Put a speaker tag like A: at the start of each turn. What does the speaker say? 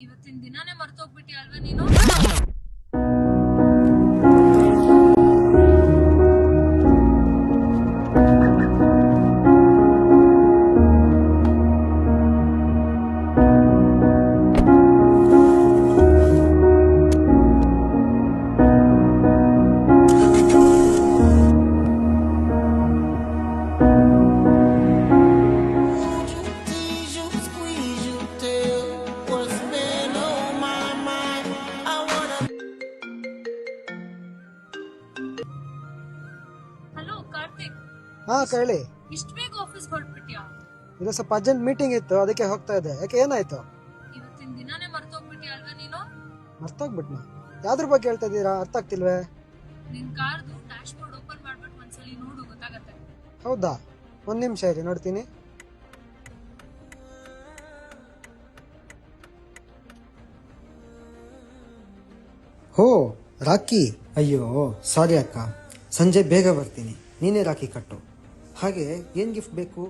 A: ಇವತ್ತಿನ ದಿನಾನೇ ಮರ್ತೋಗ್ಬಿಟ್ಟಿ ಅಲ್ವಾ ನೀನು? ಕಾರ್ತಿಕ್.
B: ಹಾ ಕೇಳಿ.
A: ಇಷ್ಟ ಬೇಗ ಆಫೀಸ್ ಹೊರಟ್ಬಿಟ್ಯಾ
B: ಇಲ್ಲ ಸ್ವಲ್ಪ ಅರ್ಜೆಂಟ್ ಮೀಟಿಂಗ್ ಇತ್ತು ಅದಕ್ಕೆ ಹೋಗ್ತಾ ಇದ್ದೆ. ಯಾಕೆ ಏನಾಯ್ತು?
A: ಇವತ್ತಿನ ದಿನಾನೇ ಮರ್ತೋಗ್ಬಿಟ್ಟಿ ಅಲ್ವಾ ನೀನು?
B: ಮರ್ತೋಗ್ಬಿಟ್ನ? ಯಾವ್ದ್ರ ಬಗ್ಗೆ ಹೇಳ್ತಾ ಇದ್ದೀರಾ? ಅರ್ಥ ಆಗ್ತಿಲ್ವೇ?
A: ನಿನ್ ಕಾರ್ದು ಡ್ಯಾಶ್ ಬೋರ್ಡ್ ಓಪನ್ ಮಾಡ್ಬಿಟ್ಟು ಒಂದ್ಸಲಿ ನೋಡು ಗೊತ್ತಾಗತ್ತೆ.
B: ಹೌದಾ? ಒಂದ್ ನಿಮಿಷ ಇರಿ ನೋಡ್ತೀನಿ. ಓ ರಾಕಿ. ಅಯ್ಯೋ ಸಾರಿ ಅಕ್ಕ. ಸಂಜೆ ಬೇಗ ಬರ್ತೀನಿ. ನೀನೇ ರಾಖಿ ಕಟ್ಟು. ಹಾಗೆ ಏನು ಗಿಫ್ಟ್ ಬೇಕು?